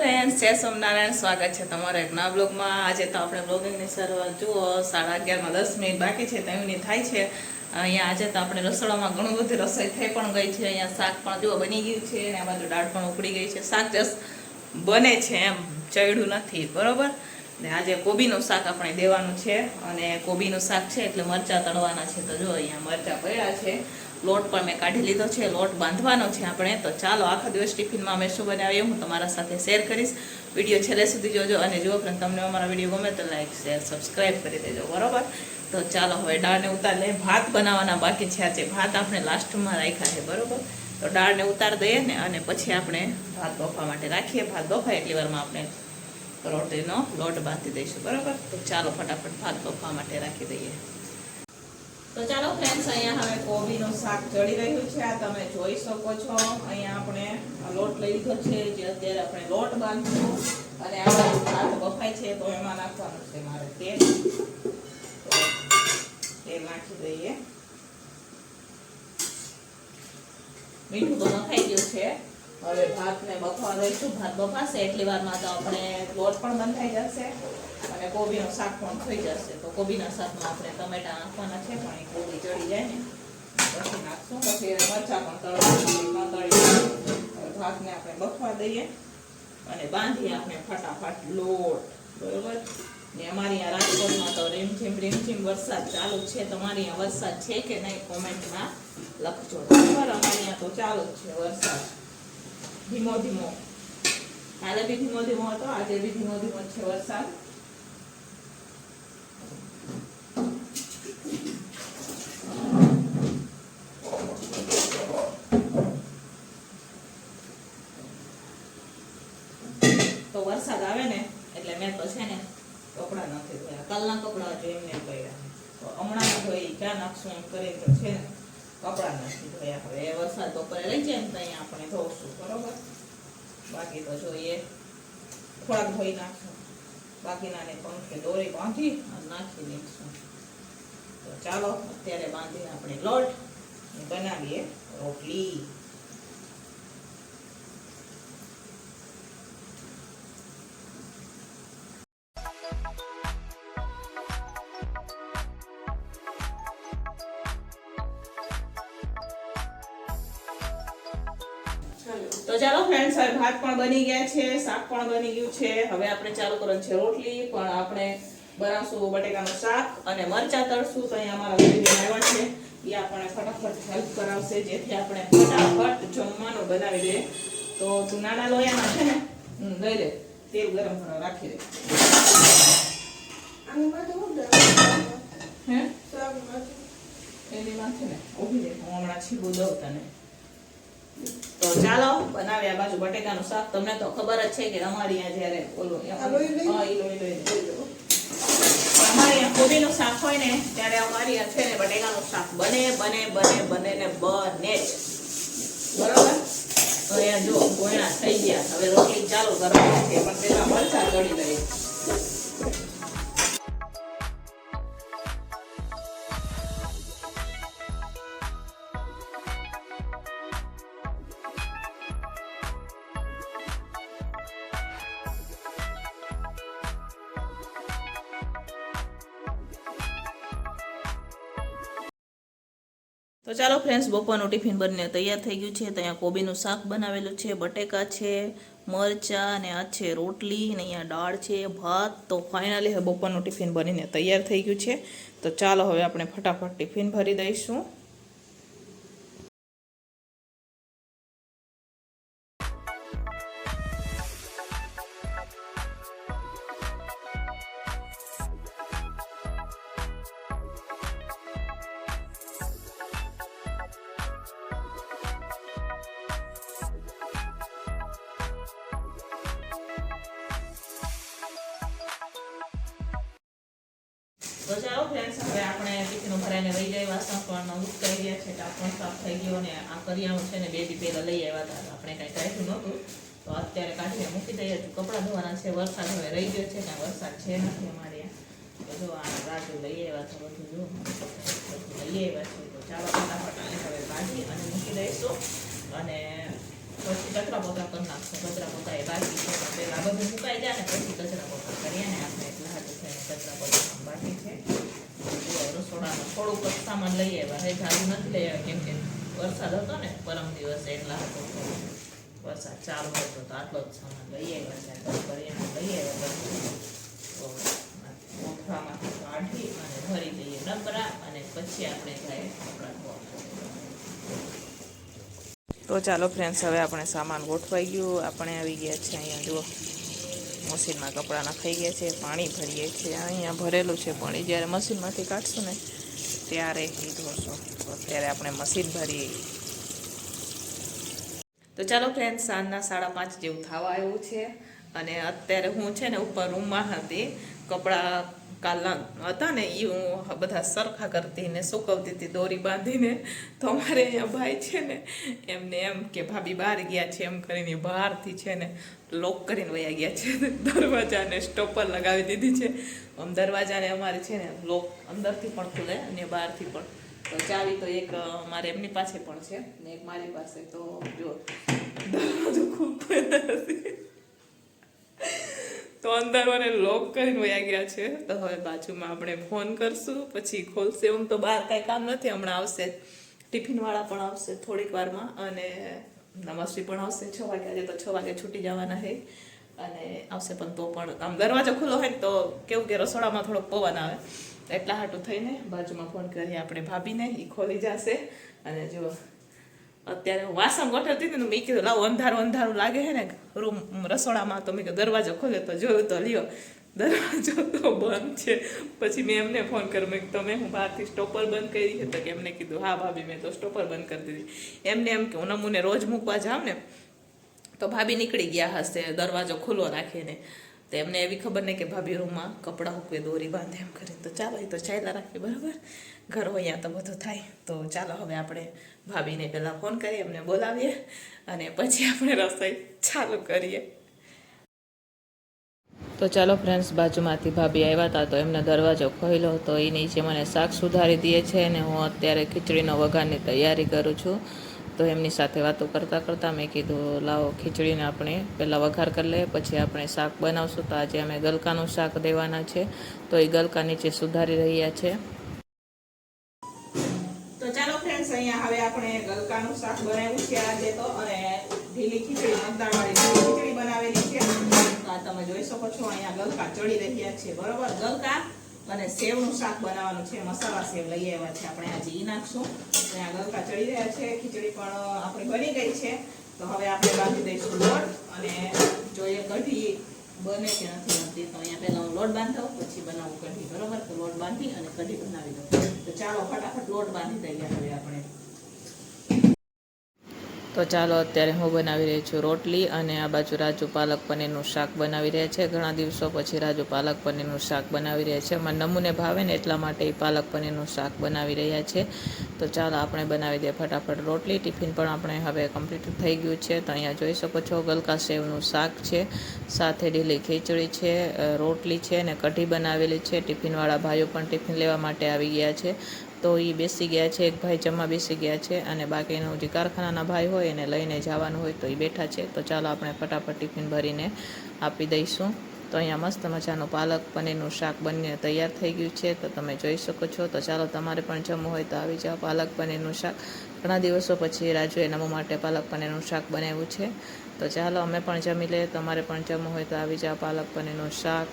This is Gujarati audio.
ફ્રેન્ડ્સ જય સોમનારાયણ, સ્વાગત છે તમારા એક નવા બ્લોગમાં. આજે તો આપણે બ્લોગિંગની શરૂઆત, જુઓ, સાડા અગિયારમાં દસ મિનિટ બાકી છે તેમની થાય છે. અહીંયા આજે તો આપણે રસોડામાં ઘણું બધું રસોઈ થઈ પણ ગઈ છે. અહીંયા શાક પણ, જુઓ, બની ગયું છે અને આ બાજુ દાળ પણ ઉકળી ગઈ છે. શાક જસ્ટ બને છે એમ, ચડ્યું નથી, બરોબર? ને આજે કોબીનું શાક આપણે દેવાનું છે. અને કોબીનું શાક છે એટલે મરચાં તળવાના છે. તો જો અહીંયા મરચાં પડ્યા છે. લોટ પણ મેં કાઢી લીધો છે, લોટ બાંધવાનો છે આપણે. તો ચાલો, આખા દિવસ ટિફિનમાં અમે શું બનાવીએ, હું તમારા સાથે શેર કરીશ. વીડિયો છેલ્લે સુધી જોજો અને જો ફ્રેન્ડ તમને અમારા વીડિયો ગમે તો લાઈક શેર સબસ્ક્રાઈબ કરી દેજો, બરાબર? તો ચાલો, હવે દાળને ઉતારી લઈએ ભાત બનાવવાના બાકી છે આજે. ભાત આપણે લાસ્ટમાં રાખ્યા છે, બરાબર? તો દાળને ઉતાર દઈએ ને, અને પછી આપણે ભાત બફવા માટે રાખીએ. ભાત બફાય એટલી વારમાં આપણે રોટીનો લોટ બાંધી દઈશું, બરાબર? તો ચાલો, ફટાફટ ભાત બફવા માટે રાખી દઈએ. તો ચાલો ફ્રેન્ડ્સ અહીંયા હવે કોબીનું શાક ચડી રહ્યું છે. આ તમે જોઈ શકો છો. અહીંયા આપણે લોટ લઈ લીધો છે, જે અત્યારે આપણે લોટ બાંધીશું. અને આપણે ભાત બફાય છે, તો એમાં નાખવાનું છે મારે તેલ. તેલ નાખી દઈએ. મીઠું તો નખાઈ ગયું છે. હવે ભાતને બફવા દઈશું. ભાત બફાશે, એટલી વારમાં તો આપણે લોટ પણ બંધાઈ જશે. અને કોબીનું શાક પણ થઈ જશે. તો કોબીના શાકમાં આપણે ટમેટા નાખવાના છે, પણ એ કોબી ચડી જાય ને. પછી નાખશું. પછી મરચાં પણ તળવા તળી ભાતને આપણે બફવા દઈએ. અને બાંધીએ આપણે ફટાફટ લોટ. બરોબર? ને અમારી આ રાજકોટમાં તો રીમઝીમ રીમઝીમ વરસાદ ચાલુ છે. તમારી આ વરસાદ છે કે નહીં કોમેન્ટમાં લખજો. બરાબર? અમારી તો ચાલુ જ છે વરસાદ. ધીમો ધીમો. કાલે બી ધીમો ધીમો હતો, આજે બી ધીમો ધીમો છે વરસાદ તો વરસાદ આવે ને, એટલે મેં તો છે ને કપડાં નથી ધોયા. કાલના કપડાં જો એમને પડ્યા તો હમણાં ધોઈ, ક્યાં નાખશું એમ કરી તો છે ને કપડાં નથી ધોયા. હવે વરસાદ બપોરે લઈ જાય ને તો અહીંયા આપણે ધોશું, બરોબર? બાકી તો જોઈએ. થોડાક ધોઈ નાખશું. બાકીનાને પંખે દોરી બાંધી અને નાખી દઈશું. તો ચાલો, અત્યારે બાંધીને આપણે લોટ બનાવીએ રોટલી. તો ચાલો ફ્રેન્ડ્સ હવે ભાત પણ બની ગયા છે શાક પણ બની ગયું છે. હવે આપણે ચાલુ કરવાનું છે રોટલી પણ આપણે બનાવશું બટેકાનું શાક અને મરચા તળશું. તો અહીંયા અમારા બેબી આવ્યા છે. એ આપણને ફટાફટ હેલ્પ કરાવશે જેથી આપણે ફટાફટ જમવાનું બનાવી દઈએ તો તું નાના લોયામાં છે ને લઈ લે. તેલ ગરમ કરવા રાખી દે. હે એની માથે ને ઊભી દે હું હમણાં છીબું દઉં તને. તો ચાલો બનાવ્યા બાજુ બટેકાનું શાક. તમને તો ખબર જ છે કે અમારી અહીંયા જ્યારે ઓલું. અમારે અહીંયા કોબીનું શાક હોય ને ત્યારે અમારી અહીંયા છે ને બટેકાનું શાક. બને બને બને બને ને બને જ. બરોબર? તો અહીંયા જો ગોયણા થઈ ગયા. હવે રોટલી ચાલુ કરવાની છે પણ પેલા મરચા ચડી લઈએ. તો ચાલો ફ્રેન્ડ્સ બપોરનું ટિફિન બનીને તૈયાર થઈ ગયું છે. તો અહીંયા કોબીનું શાક બનાવેલું છે, બટેકા છે, મરચાં અને આ છે રોટલી ને અહીંયા દાળ છે, ભાત. તો ફાઇનલી હવે બપોરનું ટિફિન બનીને તૈયાર થઈ ગયું છે. તો ચાલો હવે આપણે ફટાફટ ટિફિન ભરી દઈશું. તો ચાલો ફ્રેન્ડ્સ હવે આપણે ટિફિનો ભરાઈને લઈ જાય વાસણ, પણ ઉચકાઈ ગયા છે ટાપણ પણ સાફ થઈ ગયો અને આ કરિયાણું છે ને બે પહેલાં પહેલા લઈ આવ્યા હતા. આપણે કાંઈ કાઢ્યું નહોતું. તો અત્યારે કાઢીને મૂકી દઈએ. તો કપડાં ધોવાના છે. વરસાદ હવે રહી ગયો છે ને વરસાદ છે નથી અમારે. તો આ રાજુ લઈ આવ્યા છે બધું જો. બધું લઈ આવ્યા છે. તો ચાલો ફટાફટ આને હવે કાઢી અને મૂકી દઈશું. અને પછી કચરા પોતા કરી નાખશું. કચરા પોતા એ બાકી છે. તો બધું મુકાઈ જાય ને પછી કચરા પોતા કરીએ ને આપણે. બાકી થોડુંક સામાન લઈ આવ્યા હે ઝાડુ નથી લઈ આવ્યા વરસાદ હતો ને, પરમ દિવસે એટલા હાટું વરસાદ ચાલુ હતો તો આટલો જ લઈ આવ્યા લઈ આવ્યા મોઢામાંથી કાઢી અને ભરી દઈએ ડબરા અને પછી આપણે જાય તો ચાલો ફ્રેન્ડ્સ હવે આપણે સામાન ગોઠવાઈ ગયું. આપણે આવી ગયા છે અહીંયા, જુઓ. મશીનમાં કપડાં નખાઈ ગયા છે, પાણી ભરીએ છીએ. અહીંયા ભરેલું છે પાણી. જ્યારે મશીનમાંથી કાઢશું ને ત્યારે એ ધોશું. અત્યારે આપણે મશીન ભરીએ. તો ચાલો ફ્રેન્ડ સાંજના સાડા પાંચ જેવું થવા આવ્યું છે. અને અત્યારે હું છે ને ઉપર રૂમમાં હતી. કપડાં કાલના હતા ને એ હું બધા સરખા કરતી ને સુકવતી હતી દોરી બાંધીને. તો અમારે અહીંયા ભાઈ છે ને, એમને એમ કે ભાભી બહાર ગયા છે, એમ કરીને બહારથી છે ને લોક કરીને વયા ગયા છે. દરવાજાને સ્ટોપર લગાવી દીધી છે. આમ દરવાજાને અમારે છે ને લોક અંદરથી પણ ખુલે અને બહારથી પણ. તો ચાવી તો એક મારે એમની પાસે પણ છે ને, એક મારી પાસે. તો જો, દરવાજો ખૂબ નથી. તો અંદર મને લોક કરીને વયા ગયા છે. તો હવે બાજુમાં આપણે ફોન કરશું, પછી ખોલશે. એમ તો બહાર કાંઈ કામ નથી, હમણાં આવશે. ટિફિનવાળા પણ આવશે થોડીક વારમાં અને નમસ્વી પણ આવશે, છ વાગે. આજે તો છ વાગે છૂટી જવાના છે. અને આવશે પણ તો પણ આમ દરવાજો ખુલ્લો હોય તો કેવું કે રસોડામાં થોડોક પવન આવે. એટલા હાટું થઈને બાજુમાં ફોન કરીએ આપણે ભાભીને. એ ખોલી જશે. અને જો અત્યારે હું વાસણ ગોઠવતી હતી ને મેં કીધું, લાવો, અંધારું અંધારું લાગે છે ને, રૂમ રસોડામાં તો મેં કીધું, દરવાજો ખોલે તો જોયું તો લ્યો. દરવાજો તો બંધ છે. પછી મેં એમને ફોન કર્યો, મેં તમે હું બહારથી સ્ટોપર બંધ કરી છે? તો કે એમને કીધું, હા ભાભી, મેં તો સ્ટોપર બંધ કરી દીધી. એમને એમ કે, હું નમૂને રોજ મૂકવા જાઉં ને, તો ભાભી નીકળી ગયા હશે, દરવાજો ખુલ્લો રાખીને. તો એમને એવી ખબર નહીં કે ભાભી રૂમમાં કપડાં મૂકવે, દોરી બાંધે એમ કરીને. તો ચાલો, એ તો ચાલ્યા રાખીએ બરાબર? ઘર હોય અહીંયા તો બધું થાય. તો ચાલો, હવે આપણે ભાભીને પહેલાં ફોન કરીએ, એમને બોલાવીએ અને પછી આપણે રસોઈ ચાલુ કરીએ. તો ચાલો ફ્રેન્ડ્સ બાજુમાંથી ભાભી આવ્યા હતા તો એમને દરવાજો ખોલ્યો. તો એ નીચે મને શાક સુધારી દે છે અને હું અત્યારે ખીચડીનો વઘારની તૈયારી કરું છું. તો એમની સાથે વાતો કરતાં કરતાં મેં કીધું, લાવો, ખીચડીને આપણે પહેલાં વઘાર કરી લઈએ, પછી આપણે શાક બનાવશું. તો આજે અમે ગલકાનું શાક દેવાના છે. તો એ ગલકા નીચે સુધારી રહ્યા છે. તો ચાલો તમે જોઈ શકો છો, અહીંયા ગલકા ચડી રહ્યા છે. બરોબર? ગલકા અને સેવનું શાક બનાવવાનું છે, મસાલા સેવ લઈ આવ્યા છે. આપણે આજે એ નાખશું. આ ગલકા ચડી રહ્યા છે, ખીચડી પણ આપણી બની ગઈ છે. તો હવે આપણે બાંધી દઈશું લોટ અને જોઈએ કઢી બને કે નથી બનતી. તો અહીંયા પહેલાં હું લોટ બાંધાવું પછી બનાવું કઢી. બરોબર? તો લોટ બાંધી અને કઢી બનાવી દઉં. તો ચાલો ફટાફટ લોટ બાંધી દઈએ હવે આપણે. તો ચાલો અત્યારે હું બનાવી રહી છું રોટલી અને આ બાજુ રાજુ પાલક પનીરનું શાક બનાવી રહ્યા છે. ઘણા દિવસો પછી રાજુ પાલક પનીરનું શાક બનાવી રહ્યા છે. મને નમૂને ભાવે ને એટલા માટે એ પાલક પનીરનું શાક બનાવી રહ્યા છે. તો ચાલો આપણે બનાવી દઈએ ફટાફટ રોટલી. ટિફિન પણ આપણે હવે કમ્પ્લીટ થઈ ગયું છે. તો અહીંયા જોઈ શકો છો ગલકા સેવનું શાક છે. સાથે ઢીલી ખીચડી છે રોટલી છે અને કઢી બનાવેલી છે. ટિફિનવાળા ભાઈઓ પણ ટિફિન લેવા માટે આવી ગયા છે. તો એ બેસી ગયા છે, એક ભાઈ જમવા બેસી ગયા છે અને બાકીનું જે કારખાનાના ભાઈ હોય એને લઈને જવાનું હોય તો એ બેઠા છે. તો ચાલો આપણે ફટાફટ ટિફિન ભરીને આપી દઈશું. તો અહીંયા મસ્ત મજાનું પાલક પનીરનું શાક બંને તૈયાર થઈ ગયું છે. તો તમે જોઈ શકો છો. તો ચાલો તમારે પણ જમવું હોય તો આવી જાઓ. પાલક પનીરનું શાક. ઘણા દિવસો પછી રાજુએ નમો માટે પાલક પનીરનું શાક બનાવ્યું છે. તો ચાલો અમે પણ જમી લઈએ. તમારે પણ જમવું હોય તો આવી જાઓ. પાલક પનીરનું શાક.